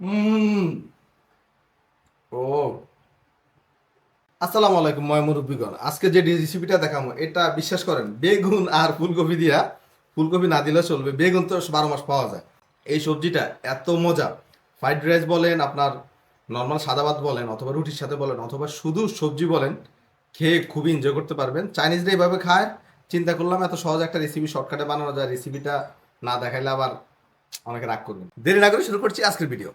হুম। ও। আসসালামু আলাইকুম, ময় মুরব্বীগণ। আজকে যে রেসিপিটা দেখাবো এটা বিশ্বাস করেন, বেগুন আর ফুলকপি দিয়া, ফুলকপি না দিলে চলবে, বেগুন তো বারো মাস পাওয়া যায়। এই সবজিটা এত মজা। ফ্রাইড রাইস বলেন, আপনার নর্মাল সাদা ভাত বলেন, অথবা রুটির সাথে বলেন, অথবা শুধু সবজি বলেন, খেয়ে খুবই এনজয় করতে পারবেন। চাইনিজরা এইভাবে খায়, চিন্তা করলাম এত সহজ একটা রেসিপি শর্টকাটে বানানো যায়। রেসিপিটা না দেখাইলে আবার অনেকে রাগ করবেন। দেরি না করে শুরু করছি আজকের ভিডিও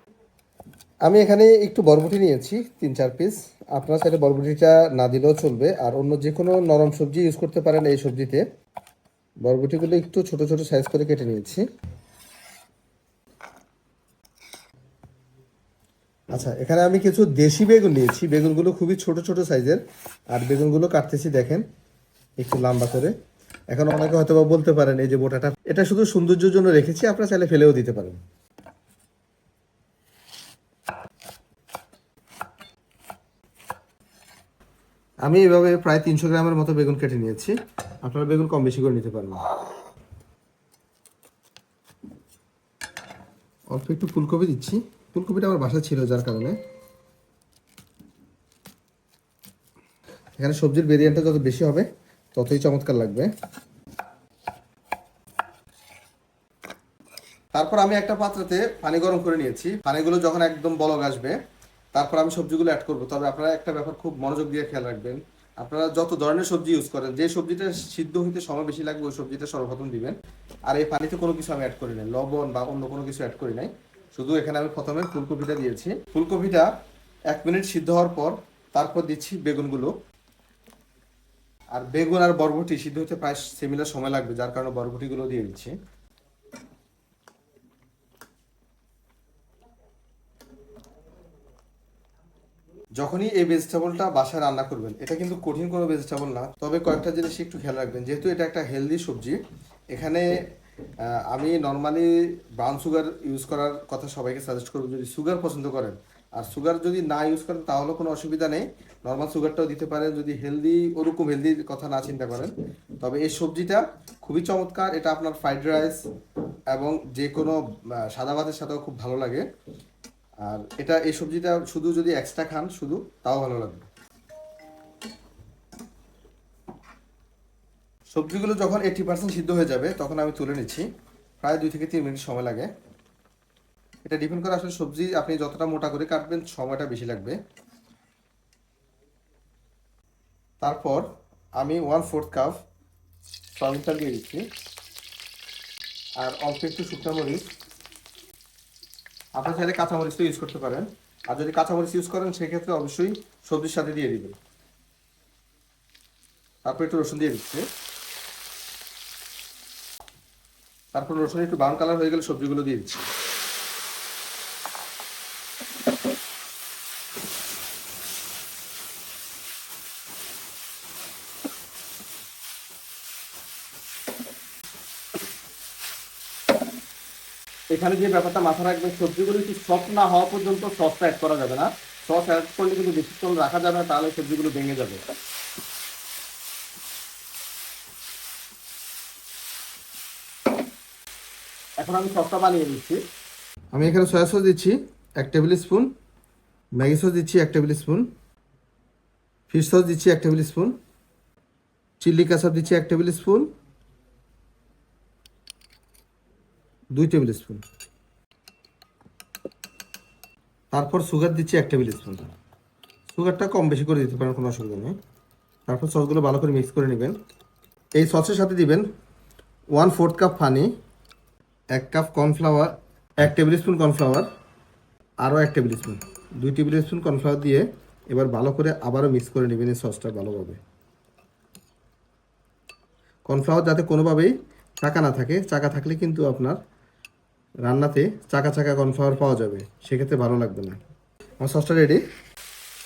আমি এখানে একটু বরবটি নিয়েছি, তিন চার পিস আপনার সাইডে বরবটিটা না দিলেও চলবে। আর অন্য যে কোনো নরম সবজি ইউজ করতে পারেন এই সবজিতে। বরবটিগুলো একটু ছোট ছোট সাইজ করে কেটে নিয়েছি। আচ্ছা এখানে আমি কিছু দেশি বেগুন নিয়েছি। বেগুনগুলো খুবই ছোট ছোট সাইজের আর বেগুনগুলো কাটতেছি, দেখেন, একটু লম্বা করে। এখন অনেকে হয়তো বলতে পারেন, এই যে বোটাটা। এটা শুধু সৌন্দর্যের জন্য রেখেছি, আপনারা চাইলে ফেলেও দিতে পারেন। আমি এভাবে প্রায় তিনশো গ্রামের মতো বেগুন কেটে নিয়েছি। আপনারা বেগুন কম বেশি করে নিতে পারবেন। অল্প একটু ফুলকপি দিচ্ছি। ফুলকপিটা আমার বাসা ছিল যার কারণে। এখানে সবজির ভেরিয়েন্টটা যত বেশি হবে ততই চমৎকার লাগবে। তারপর আমি একটা পাত্রতে পানি গরম করে নিয়েছি। পানিগুলো যখন একদম বলক আসবে, তারপর আমি সবজিগুলো অ্যাড করব। তবে আপনারা একটা ব্যাপার খুব মনোযোগ দিয়ে খেয়াল রাখবেন, আপনারা যত ধরনের সবজি ইউজ করেন, যে সবজিটা সিদ্ধ হইতে সময় বেশি লাগবে, ওই সবজিটা সর্বপ্রথম দিবেন। আর এই পানিতে কোনো কিছু আমি অ্যাড করি নাই। লবণ বা অন্য কোনো কিছু অ্যাড করি নাই। শুধু এখানে আমি প্রথমে ফুলকপিটা দিয়েছি। ফুলকপিটা এক মিনিট সিদ্ধ হওয়ার পর, তারপর দিচ্ছি বেগুনগুলো। আর বেগুন আর বরবটি সিদ্ধ হতে প্রায় সিমিলার সময় লাগবে, যার কারণে বরবটিগুলো দিয়ে দিচ্ছি। যখনই এই ভেজিটেবলটা বাসায় রান্না করবেন, এটা কিন্তু কঠিন কোনো ভেজিটেবল না, তবে কয়েকটা জিনিস একটু খেয়াল রাখবেন। যেহেতু এটা একটা হেলদি সবজি, এখানে আমি নর্মালি ব্রাউন সুগার ইউজ করার কথা সবাইকে সাজেস্ট করব। যদি সুগার পছন্দ করেন আর সুগার যদি না ইউজ করেন তাহলে কোনো অসুবিধা নেই। নর্মাল সুগারটাও দিতে পারেন, যদি হেলদি ওরকম হেলদি কথা না চিন্তা করেন। তবে এই সবজিটা খুবই চমৎকার, এটা আপনার ফ্রাইড রাইস এবং যে কোনো সাদা ভাতের সাথেও খুব ভালো লাগে। আর এটা, এই সবজিটা শুধু যদি এক্সট্রা খান, শুধু তাও ভালো লাগবে। সবজিগুলো যখন এইটি পার্সেন্ট সিদ্ধ হয়ে যাবে, তখন আমি তুলে নিচ্ছি। প্রায় দুই থেকে তিন মিনিট সময় লাগে। এটা ডিপেন্ড করে আসলে সবজি আপনি যতটা মোটা করে কাটবেন সময়টা বেশি লাগবে। তারপর আমি ওয়ান ফোর্থ কাপ সয়াবিন তেল দিয়ে দিচ্ছি। আর অল্প একটু শুকনো মরিচ। আপনার চাইলে কাঁচামরিচটা ইউজ করতে পারেন। আর যদি কাঁচামরিচ ইউজ করেন, সেক্ষেত্রে অবশ্যই সবজির সাথে দিয়ে দিবেন। তারপর একটু রসুন দিয়ে দিচ্ছে। তারপর রসুন একটু ব্রাউন কালার হয়ে গেলে সবজিগুলো দিয়ে দিচ্ছি। এখানে যে ব্যাপারটা মাথা রাখবেন, সবজিগুলো একটু সফট না হওয়া পর্যন্ত সসটা অ্যাড করা যাবে না। সস অ্যাড করলে কিন্তু বেশিক্ষণ রাখা যাবে না, তাহলে সবজিগুলো ভেঙে যাবে। এখন আমি সসটা বানিয়ে দিচ্ছি আমি এখানে সয়া সস দিচ্ছি, এক টেবিল স্পুন ম্যাগি সস দিচ্ছি, এক টেবিল স্পুন ফিশ সস দিচ্ছি, এক টেবিল স্পুন চিল্লি কাসাপ দিচ্ছি, এক টেবিল স্পুন দুই টেবিল স্পুন। তারপর সুগার দিচ্ছি এক টেবিল স্পুন। সুগারটা কম বেশি করে দিতে পারেন, কোনো অসুবিধা নেই। তারপর সসগুলো ভালো করে মিক্স করে নেবেন। এই সসের সাথে দিবেন ওয়ান ফোর্থ কাপ পানি, এক কাপ কর্নফ্লাওয়ার, এক টেবিল স্পুন কর্নফ্লাওয়ার, আরও এক টেবিল স্পুন। দুই টেবিল স্পুন কর্নফ্লাওয়ার দিয়ে এবার ভালো করে আবারও মিক্স করে নেবেন এই সসটা ভালোভাবে। কর্নফ্লাওয়ার যাতে কোনোভাবেই চাকা না থাকে, চাকা থাকলে কিন্তু আপনার রান্নাতে চাকা চাকা কর্নফ্লাওয়ার পাওয়া যাবে, সেক্ষেত্রে ভালো লাগবে না। আমার সসটা রেডি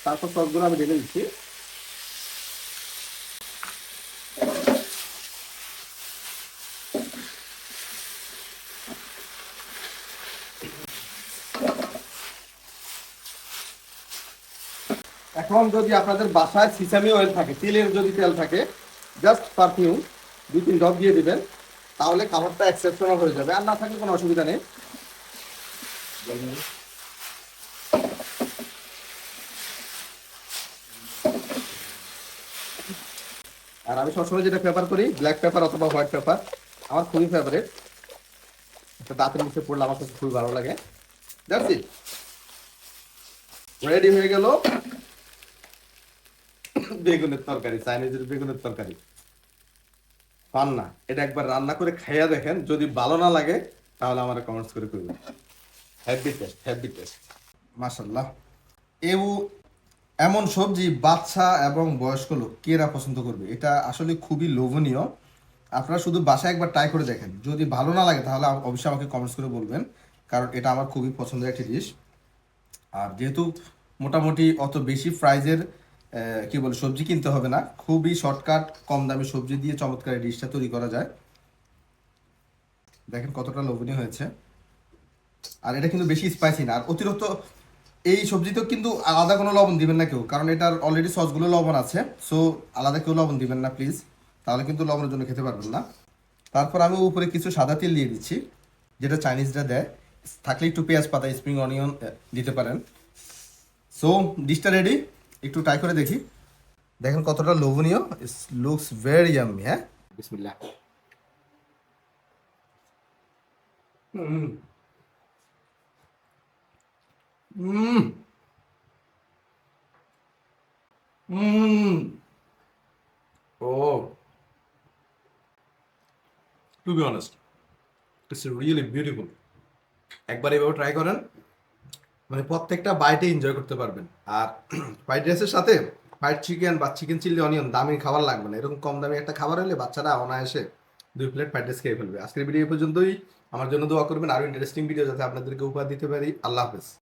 তারপর সসগুলো আমি ঢেলে দিচ্ছি। এখন যদি আপনাদের বাসায় সিসামি অয়েল থাকে, তেলের যদি তেল থাকে জাস্ট পারফিউম দুই তিন ডব দিয়ে দিবেন। তাহলে খাবারটা এক্সেপশনাল হয়ে যাবে। আর না থাকলে কোনো অসুবিধা নেই। আর আমি সবসময় যেটা পেপার করি ব্ল্যাক পেপার অথবা হোয়াইট পেপার আমার খুবই ফেভারেট একটা দাঁতের মুখে পড়লে আমার কাছে খুবই ভালো লাগে। দেখছি রেডি হয়ে গেল বেগুনের তরকারি চাইনিজের বেগুনের তরকারি। পান না। এটা একবার রান্না করে খাইয়া দেখেন, যদি ভালো না লাগে, তাহলে আমার কমেন্টস করে করবেন হ্যাপি টেস্ট হ্যাপি টেস্ট মাশাল্লাহ এও এমন সবজি বাচ্চা এবং বয়স্ক লোক কেরা পছন্দ করবে? এটা আসলে খুবই লোভনীয়। আপনারা শুধু বাসায় একবার ট্রাই করে দেখেন। যদি ভালো না লাগে, তাহলে অবশ্যই আমাকে কমেন্টস করে বলবেন। কারণ এটা আমার খুবই পছন্দের একটি ডিশ আর যেহেতু মোটামুটি অত বেশি প্রাইজের কি বলে, সবজি কিনতে হবে না। খুবই শর্টকাট কম দামে সবজি দিয়ে চমৎকার ডিশটা তৈরি করা যায়। দেখেন কতটা লোভনীয় হয়েছে। আর এটা কিন্তু বেশি স্পাইসি না। আর অতিরিক্ত এই সবজিতেও কিন্তু আলাদা কোনো লবণ দিবেন না কেউ, কারণ এটার অলরেডি সসগুলো লবণ আছে। সো আলাদা কেউ লবণ দিবেন না প্লিজ তাহলে কিন্তু লবণের জন্য খেতে পারবেন না। তারপর আমি উপরে কিছু সাদা তেল দিয়ে দিচ্ছি, যেটা চাইনিজরা দেয়। থাকলে একটু পেঁয়াজ পাতা স্প্রিং অনিয়ন দিতে পারেন। সো ডিশটা রেডি একটু ট্রাই করে দেখি। দেখেন কতটা লোভনীয়। লুকস ভেরি ইয়াম্মি হ্যাঁ? বিসমিল্লাহ. একবার এভাবে ট্রাই করেন। মানে প্রত্যেকটা বাইটে এনজয় করতে পারবেন। আর ফ্রাইড রাইসের সাথে ফ্রাইড চিকেন বা চিকেন চিলি অনিয়ন দামি খাবার লাগবে না। এরকম কম দামি একটা খাবার হলে বাচ্চারা অনায়াসে দুই প্লেট ফ্রাইড রাইস খেয়ে ফেলবে। আজকের ভিডিও পর্যন্তই। আমার জন্য দোয়া করবেন। আরও ইন্টারেস্টিং ভিডিও যাতে আপনাদেরকে উপহার দিতে পারি। আল্লাহ হাফেজ।